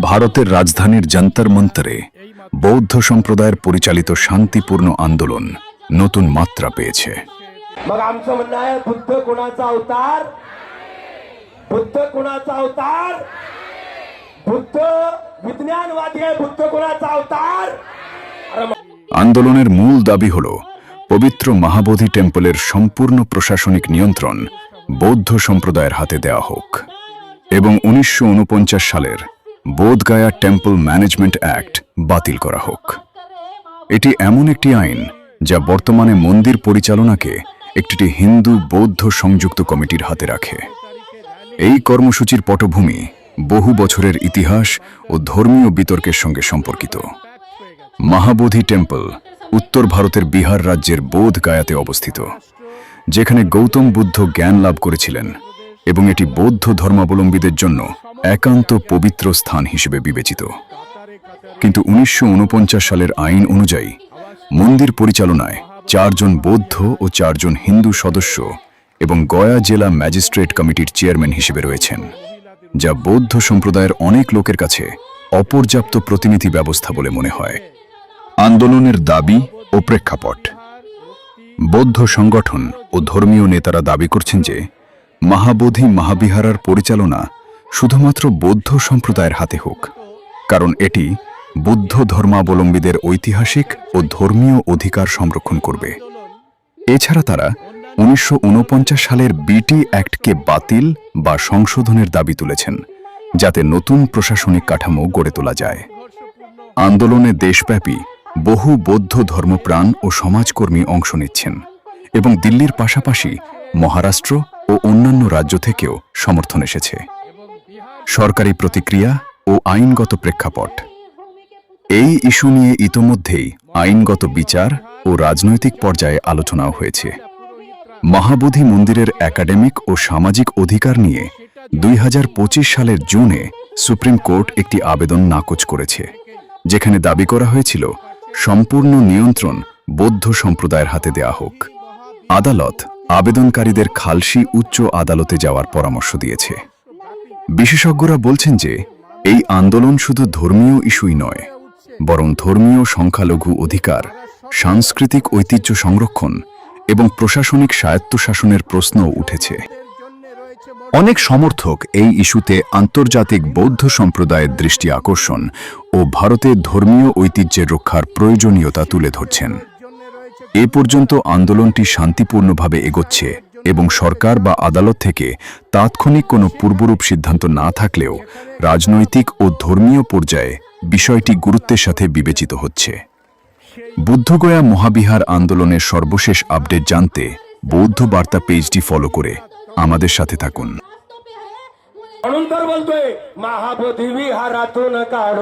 ভারতের রাজধানীর যন্তর মন্তরে বৌদ্ধ সম্প্রদায়ের পরিচালিত শান্তিপূর্ণ আন্দোলন নতুন মাত্রা পেয়েছে मग आमचं म्हणणं आहे बुद्ध कोणाचा अवतार बुद्ध कोणाचा अवतार बुद्ध विज्ञानवादी आहे बुद्ध कोणाचा अवतार अरे मग আন্দোলনের মূল দাবি হল পবিত্র মহাবোধি টেম্পলের সম্পূর্ণ প্রশাসনিক নিয়ন্ত্রণ বৌদ্ধ সম্প্রদায়ের হাতে দেওয়া হোক এবং উনিশশো সালের বোধগায়া টেম্পল ম্যানেজমেন্ট অ্যাক্ট বাতিল করা হোক। এটি এমন একটি আইন যা বর্তমানে মন্দির পরিচালনাকে একটি হিন্দু বৌদ্ধ সংযুক্ত কমিটির হাতে রাখে। এই কর্মসূচির পটভূমি বহু বছরের ইতিহাস ও ধর্মীয় বিতর্কের সঙ্গে সম্পর্কিত। মহাবোধি টেম্পল উত্তর ভারতের বিহার রাজ্যের বোধ গায়াতে অবস্থিত, যেখানে গৌতম বুদ্ধ জ্ঞান লাভ করেছিলেন এবং এটি বৌদ্ধ ধর্মাবলম্বীদের জন্য একান্ত পবিত্র স্থান হিসেবে বিবেচিত। কিন্তু উনিশশো ঊনপঞ্চাশ সালের আইন অনুযায়ী, মন্দির পরিচালনায় চারজন বৌদ্ধ ও চারজন হিন্দু সদস্য এবং গয়া জেলা ম্যাজিস্ট্রেট কমিটির চেয়ারম্যান হিসেবে রয়েছেন, যা বৌদ্ধ সম্প্রদায়ের অনেক লোকের কাছে অপর্যাপ্ত প্রতিনিধি ব্যবস্থা বলে মনে হয়। আন্দোলনের দাবি ও প্রেক্ষাপট। বৌদ্ধ সংগঠন ও ধর্মীয় নেতারা দাবি করছেন যে, মহাবোধি মহাবিহারার পরিচালনা শুধুমাত্র বৌদ্ধ সম্প্রদায়ের হাতে হোক, কারণ এটি বুদ্ধ ধর্মাবলম্বীদের ঐতিহাসিক ও ধর্মীয় অধিকার সংরক্ষণ করবে। এছাড়া তারা উনিশশো ঊনপঞ্চাশ সালের বিটি অ্যাক্টকে বাতিল বা সংশোধনের দাবি তুলেছেন, যাতে নতুন প্রশাসনিক কাঠামো গড়ে তোলা যায়। আন্দোলনে দেশব্যাপী বহু বৌদ্ধ ধর্মপ্রাণ ও সমাজকর্মী অংশ নিচ্ছেন এবং দিল্লির পাশাপাশি মহারাষ্ট্র ও অন্যান্য রাজ্য থেকেও সমর্থন এসেছে। সরকারি প্রতিক্রিয়া ও আইনগত প্রেক্ষাপট। এই ইস্যু নিয়ে ইতোমধ্যেই আইনগত বিচার ও রাজনৈতিক পর্যায়ে আলোচনাও হয়েছে। মহাবোধি মন্দিরের একাডেমিক ও সামাজিক অধিকার নিয়ে দুই হাজার পঁচিশ সালের জুনে সুপ্রিম কোর্ট একটি আবেদন নাকচ করেছে, যেখানে দাবি করা হয়েছিল, সম্পূর্ণ নিয়ন্ত্রণ বৌদ্ধ সম্প্রদায়ের হাতে দেয়া হোক। আদালত আবেদনকারীদের খালসি উচ্চ আদালতে যাওয়ার পরামর্শ দিয়েছে। বিশেষজ্ঞরা বলছেন যে, এই আন্দোলন শুধু ধর্মীয় ইস্যুই নয়, বরং ধর্মীয় সংখ্যালঘু অধিকার, সাংস্কৃতিক ঐতিহ্য সংরক্ষণ এবং প্রশাসনিক স্বায়ত্তশাসনের প্রশ্নও উঠেছে। অনেক সমর্থক এই ইস্যুতে আন্তর্জাতিক বৌদ্ধ সম্প্রদায়ের দৃষ্টি আকর্ষণ ও ভারতের ধর্মীয় ঐতিহ্যের রক্ষার প্রয়োজনীয়তা তুলে ধরছেন। এ পর্যন্ত আন্দোলনটি শান্তিপূর্ণভাবে এগোচ্ছে এবং সরকার বা আদালত থেকে তাৎক্ষণিক কোনো পূর্বরূপ সিদ্ধান্ত না থাকলেও রাজনৈতিক ও ধর্মীয় পর্যায়ে বিষয়টি গুরুত্বের সাথে বিবেচিত হচ্ছে বুদ্ধগয়া মহাবিহার আন্দোলনের সর্বশেষ আপডেট জানতে বৌদ্ধ বার্তা পেজটি ফলো করে আমাদের সাথে থাকুন म्हणून तर बोलतोय महाबोधी विहारातून काढ